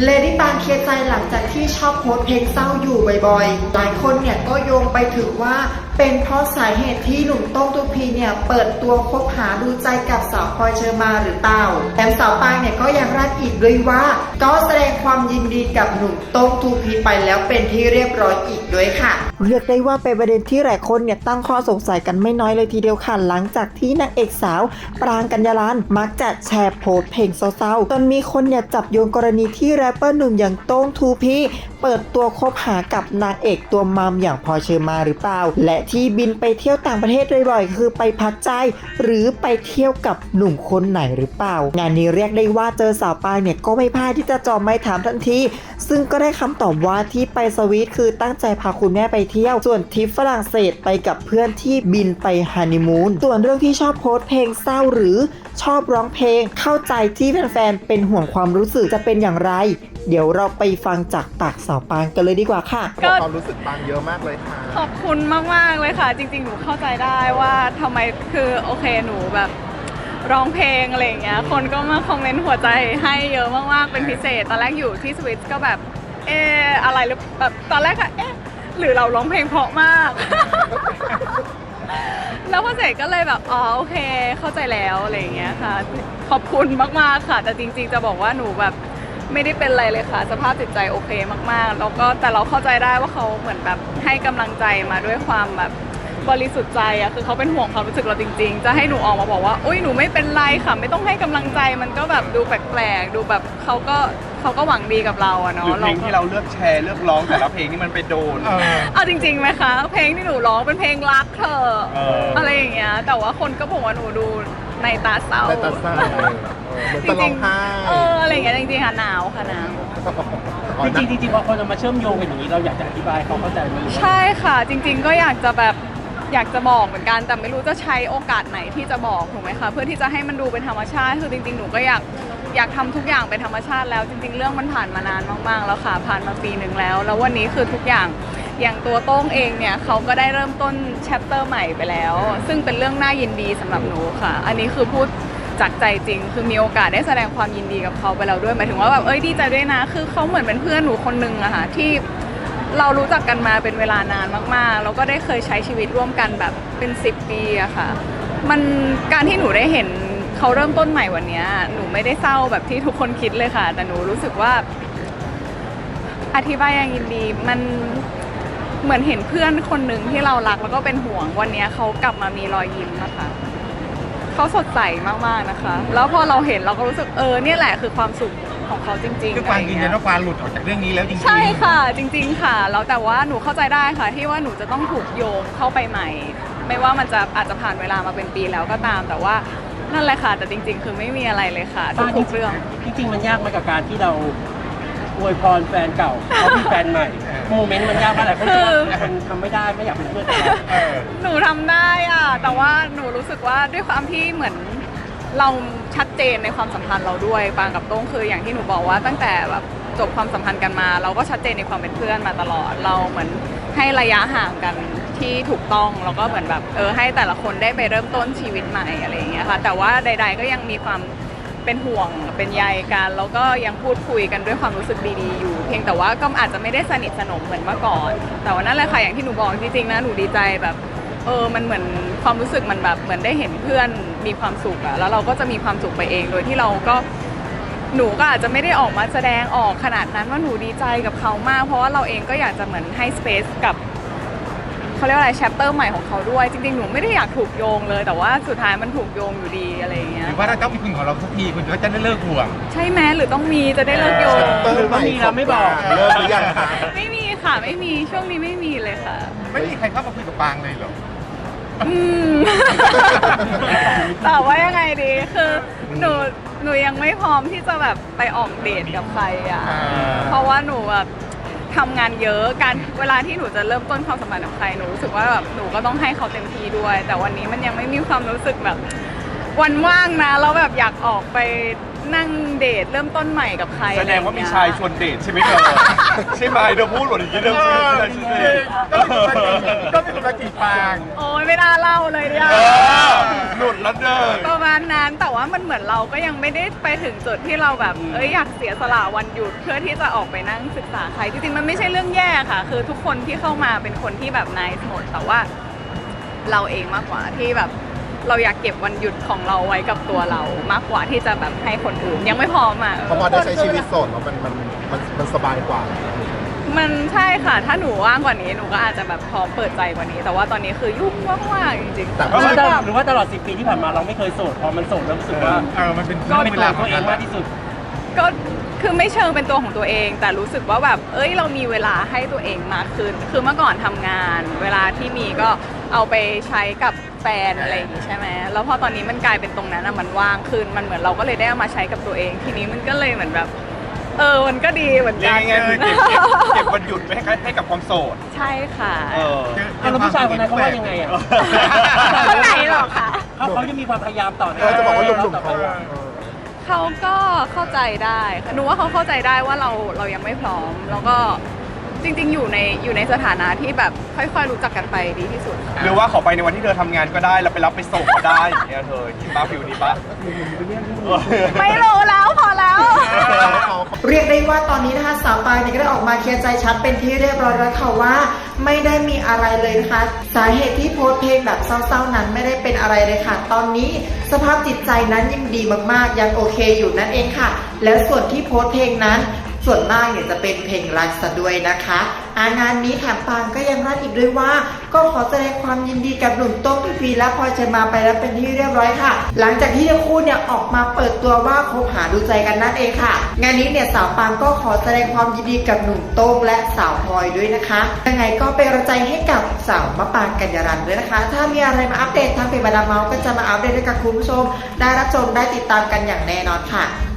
เลดี้ปางเคลียใจหลังจากที่ชอบโพสเพลงเศร้าอยู่บ่อยๆ หลายคนเนี่ยก็โยงไปถึงว่าเป็นเพราะสาเหตุที่หนุ่มโต้งตูพีเนี่ยเปิดตัวคบหาดูใจกับสาวพลอยเชอร์มาหรือเปล่าแถมสาวปางเนี่ยก็ยังรักอีกด้วยว่า ก็แสดงความยินดีกับหนุ่มโต้งตูพีไปแล้วเป็นที่เรียบร้อยอีกด้วยค่ะ เรียกได้ว่าเป็นประเด็นที่หลายคนเนี่ยตั้งข้อสงสัยกันไม่น้อยเลยทีเดียวค่ะหลังจากที่นางเอกสาว ปรางกัญญาลันมักจะแชร์โพสเพลงเศร้าๆจนมีคนเนี่ยจับโยงกรณีที่แรปเปอร์หนุ่มอย่างโต้งทูพีเปิดตัวคบหากับนางเอกตัวมัมอย่างพลอยเชอร์มาหรือเปล่า และที่บินไปเที่ยวต่างประเทศบ่อยๆ คือไปพักใจ หรือไปเที่ยวกับหนุ่มคนไหนหรือเปล่า งานนี้เรียกได้ว่าเจอสาวปางเนี่ยก็ไม่พลาดที่จะจอมไม่ถามทันที ซึ่งก็ได้คำตอบว่าที่ไปสวีทคือตั้งใจพาคุณแม่ไปเที่ยว ส่วนทริปฝรั่งเศสไปกับเพื่อนที่บินไปฮันนีมูนส่วนเรื่องที่ชอบโพสเพลงเศร้าหรือชอบร้องเพลง เข้าใจที่แฟนๆเป็นห่วงความรู้สึกจะเป็นอย่างไร เดี๋ยวเราไปฟังจากปากสาวปางกันเลยดีกว่าค่ะ ก็ความรู้สึกบางเยอะมากเลยค่ะ ขอบคุณมาก ๆ เลยค่ะ จริง ๆ หนูเข้าใจได้ว่าทำไมคือโอเคหนูแบบร้องเพลงอะไรอย่างเงี้ยคนก็มาคอมเมนต์หัวใจให้เยอะมาก ๆ เป็นพิเศษ ตอนแรกอยู่ที่สวิตก็แบบ เอออะไรหรือแบบตอนแรกอะเอ๊ะหรือเราร้องเพลงเพราะมาก แล้วพอเสร็จก็เลยแบบอ๋อโอเค เข้าใจแล้วอะไรอย่างเงี้ยค่ะ ขอบคุณมาก ๆ ค่ะ แต่จริง ๆ จะบอกว่าหนูแบบ ไม่ได้เป็นอะไรเลยค่ะ สภาพจิตใจโอเคมากๆ แล้วก็แต่เราเข้าใจได้ว่าเขาเหมือนแบบให้กำลังใจมาด้วยความแบบบริสุทธิ์ใจอะคือเขาเป็นห่วงความรู้สึกเราจริง ๆ จะให้หนูออกมาบอกว่าอุ้ยหนูไม่เป็นไรค่ะไม่ต้องให้กำลังใจมันก็แบบดูแปลกๆดูแบบเขาก็เขาก็หวังดีกับเราอะหรือเนาะเพลงที่เราเลือกแชร์เลือกร้องแต่ละเพลงที่มันไปโดนเออเอาจริงๆไหมคะเพลงที่หนูร้องเป็นเพลงรักเธอเออออะไรอย่างเงี้ยแต่ว่าคนก็บอกว่าหนูดู ในตาเศร้าแต่ตัดสายเหมือนจะร้องไห้เอออะไรอย่างเงี้ยจริงๆค่ะหนาวค่ะหนาว อ๋อจนะริงๆจริงๆพอคนเอามาเชื่อมโยงกันอย่างนี้เราอยากจะอธิบายให้เขาเข้าใจไหมหรือว่าใช่ค่ะจริงๆก็อยากจะแบบอยากจะบอกเหมือนกันแต่ไม่รู้จะใช้โอกาสไหนที่จะบอกถูกไหมคะเพื่อที่จะให้มันดูเป็นธรรมชาติคือจริงๆหนูก็อยากอยากทำทุกอย่างเป็นธรรมชาติแล้ว จริง ๆ เรื่องมันผ่านมานานมากๆ แล้วค่ะผ่านมาปีหนึ่งแล้ว แล้ววันนี้คือทุกอย่าง อย่างตัวโต้งเองเนี่ยเขาก็ได้เริ่มต้นแชปเตอร์ใหม่ไปแล้ว ซึ่งเป็นเรื่องน่ายินดีสำหรับหนูค่ะ อันนี้คือพูดจากใจจริง คือมีโอกาสได้แสดงความยินดีกับเขาไปแล้วด้วยหมายถึงว่าแบบเอ้ยดีใจด้วยนะ คือเขาเหมือนเป็นเพื่อนหนูคนนึงอะค่ะที่เรารู้จักกันมาเป็นเวลานานมากๆ แล้วก็ได้เคยใช้ชีวิตร่วมกันแบบเป็น 10 ปีอะค่ะ มันการที่หนูได้เห็นเขาเริ่มต้นใหม่วันเนี้ยหนูไม่ได้เศร้าแบบที่ทุกคนคิดเลยค่ะ แต่หนูรู้สึกว่าอธิบายอย่างยินดี มัน เหมือนเห็นเพื่อนคนหนึ่งที่เรารักแล้วก็เป็นห่วงวันเนี้ยเขากลับมามีรอยยิ้มนะคะเขาสดใสมากๆนะคะ แล้วพอเราเห็นเราก็รู้สึกเออเนี่ยแหละคือความสุขของเขาจริงๆคือความะไรยืนเงี้ยันว่าความหลุดออกจากเรื่องนี้แล้วจริงๆใช่ค่ะ จริง ๆ ค่ะ แล้วแต่ว่าหนูเข้าใจได้ค่ะ ที่ว่าหนูจะต้องถูกโยงเข้าไปใหม่ ไม่ว่ามันจะอาจจะผ่านเวลามาเป็นปีแล้วก็ตาม แต่ว่านั่นแหละค่ะ แต่จริง ๆ คือไม่มีอะไรเลยค่ะทุกๆเรื่อง จริงๆมันยากไหมกับการที่เรา อวยพรแฟนเก่าเขามีแฟนใหม่ โมเมนต์มันยากมากหลายคนคิดว่าคนทำไม่ได้ไม่อยากเป็นเพื่อนกับเราเออ หนูทำได้อะแต่ว่าหนูรู้สึกว่าด้วยความที่เหมือนเราชัดเจนในความสัมพันธ์เราด้วยปางกับโต้งคืออย่างที่หนูบอกว่าตั้งแต่แบบจบความสัมพันธ์กันมา เราก็ชัดเจนในความเป็นเพื่อนมาตลอดเราเหมือนให้ระยะห่างกันที่ถูกต้องแล้วก็เหมือนแบบเออให้แต่ละคนได้ไปเริ่มต้นชีวิตใหม่อะไรอย่างเงี้ยค่ะแต่ว่าใด ๆ ก็ยังมีความ เป็นห่วงเป็นใยกัน แล้วก็ยังพูดคุยกันด้วยความรู้สึกดีๆอยู่ เพียงแต่ว่าก็อาจจะไม่ได้สนิทสนมเหมือนเมื่อก่อน แต่ว่านั่นแหละค่ะอย่างที่หนูบอกจริงๆนะหนูดีใจแบบเออมันเหมือนความรู้สึกมันแบบเหมือนได้เห็นเพื่อนมีความสุขอะแล้วเราก็จะมีความสุขไปเองโดยที่เราก็หนูก็อาจจะไม่ได้ออกมาแสดงออกขนาดนั้นว่าหนูดีใจกับเขามาก เพราะว่าเราเองก็อยากจะเหมือนให้สเปซกับ เขาเรียกว่าอะไรแชปเตอร์ใหม่ของเขาด้วย จริงๆ หนูไม่ได้อยากถูกโยงเลย แต่ว่าสุดท้ายมันถูกโยงอยู่ดีอะไรอย่างเงี้หยรือว่าเราต้องมีคุณของเราสักทีคุณก็จะได้เลิกห่วง ใช่ไหมหรือต้องมีจะได้เลิกโยงเติมใหม่ของปลางเริ่มหรือยังคะไม่มีค่ะไม่มีช่วงนี้ไม่มีเลยค่ะ ไม่มีใครเข้ามาคุยกับปางเลยเหรอ อืมแต่ว่ายังไงดีคือหนูหนูยังไม่พร้อมที่จะแบบไปออกเดทกับใครอะ อ่า เพราะว่าหนูแบบ ทำงานเยอะการเวลาที่หนูจะเริ่มต้นความสัมพันธ์กับใครหนูรู้สึกว่าแบบหนูก็ต้องให้เขาเต็มที่ด้วย แต่วันนี้มันยังไม่มีความรู้สึกแบบ วันว่างนะแล้วแบบอยากออกไป นั่งเดทเริ่มต้นใหม่กับใครแสดงว่ามีชายชวนเดทใช่ไหมเธอใช่ไหมเธอพูดหมดอย่างนี้เรื่องชายชวนเดทก็เป็นคนมาจีบปางโอ้ยไม่น่าเล่าเลยเนี่ยเออหลุดแล้วเด้อประมาณนั้นแต่ว่ามันเหมือนเราก็ยังไม่ได้ไปถึงจุดที่เราแบบเอ้ยอยากเสียสละวันหยุดเพื่อที่จะออกไปนั่งศึกษาใครจริงๆมันไม่ใช่เรื่องแย่ค่ะ คือทุกคนที่เข้ามาเป็นคนที่แบบนายหมดแต่ว่า เราเองมากกว่าที่แบบ เราอยากเก็บวันหยุดของเราไว้กับตัวเรามากกว่าที่จะแบบให้คนอื่น ยังไม่พร้อมอะเพราะพอได้ใช้ชีวิตโสดแล้วมันมันมันมันสบายกว่า มันใช่ค่ะ ถ้าหนูว่างกว่านี้หนูก็อาจจะแบบพร้อมเปิดใจกว่านี้ แต่ว่าตอนนี้คือยุ่งมากๆจริงๆแต่หรือว่าตลอดหรือว่าตลอด 10 ปีที่ผ่านมาเราไม่เคยโสดพอมันโสดแล้วรู้สึกว่าเออมันเป็นก็เป็นตัวตัวเองมากที่สุด ก็คือไม่เชิงเป็นตัวของตัวเอง แต่รู้สึกว่าแบบ เอ้ยเรามีเวลาให้ตัวเองมากขึ้น คือเมื่อก่อนทำงาน เวลาที่มีก็ เอาไปใช้กับแฟนอะไรอย่างงี้ใช่ไหมแล้วพอตอนนี้มันกลายเป็นตรงนั้นอะมันว่างขึ้นมันเหมือนเราก็เลยได้เอามาใช้กับตัวเอง ทีนี้มันก็เลยเหมือนแบบ เออมันก็ดีเหมือนเรียกักนง่ายๆคือเก็บเก็บเก็บวันหยุดไว้ให้ให้กับความโสดใช่ค่ะเออ เอาแล้วผู้ชายคนนั้นเขาว่ายังไงอะคนไหนหรอคะเขาเขาจะมีความพยายามต่อในเออจะบอกว่าหนุ่มๆเขาอะเขาก็เข้าใจได้หนูว่าเขาเข้าใจได้ว่าเราเรายังไม่พร้อม แล้วก็ จริง ๆ อยู่ในอยู่ในสถานะที่แบบค่อยๆ รู้จักกันไปดีที่สุดค่ะหรือว่าขอไปในวันที่เธอทำงานก็ได้แล้วไปรับไปส่งก็ได้อย่างเงี้ยเธอคิดป้าฟิวนี้ปะไม่รู้แล้วพอแล้วเขาเรียกได้ว่าตอนนี้นะคะสาวปายเนี่ยก็ได้ออกมาเคลียร์ใจชัดเป็นที่เรียบร้อยแล้วค่ะว่า ไม่ได้มีอะไรเลยนะคะ สาเหตุที่โพสต์เพลงแบบเศร้าๆนั้นไม่ได้เป็นอะไรเลยค่ะ ตอนนี้สภาพจิตใจนั้นยังดีมากๆ ยังโอเคอยู่นั่นเองค่ะ แล้วส่วนที่โพสต์เพลงนั้น ส่วนมากเนี่ยจะเป็นเพลงรักซะด้วยนะคะ อางานนี้แถมปางก็ยังรัดอีกด้วยว่า ก็ขอแสดงความยินดีกับหนุ่มโต้งพีพีและพลอยเชมาไปแล้วเป็นที่เรียบร้อยค่ะ หลังจากที่ทั้งคู่เนี่ยออกมาเปิดตัวว่าคบหาดูใจกันนั่นเองค่ะ งานนี้เนี่ยสาวปางก็ขอแสดงความยินดีกับหนุ่มโต้งและสาวพลอยด้วยนะคะยังไงก็เป็นกำลังใจให้กับสาวมะปางกัญญารันด้วยนะคะ ถ้ามีอะไรมาอัปเดตทางเพจมาดาเมาส์ก็จะมาอัปเดตให้กับคุณผู้ชม ได้รับชมได้ติดตามกันอย่างแน่นอนค่ะ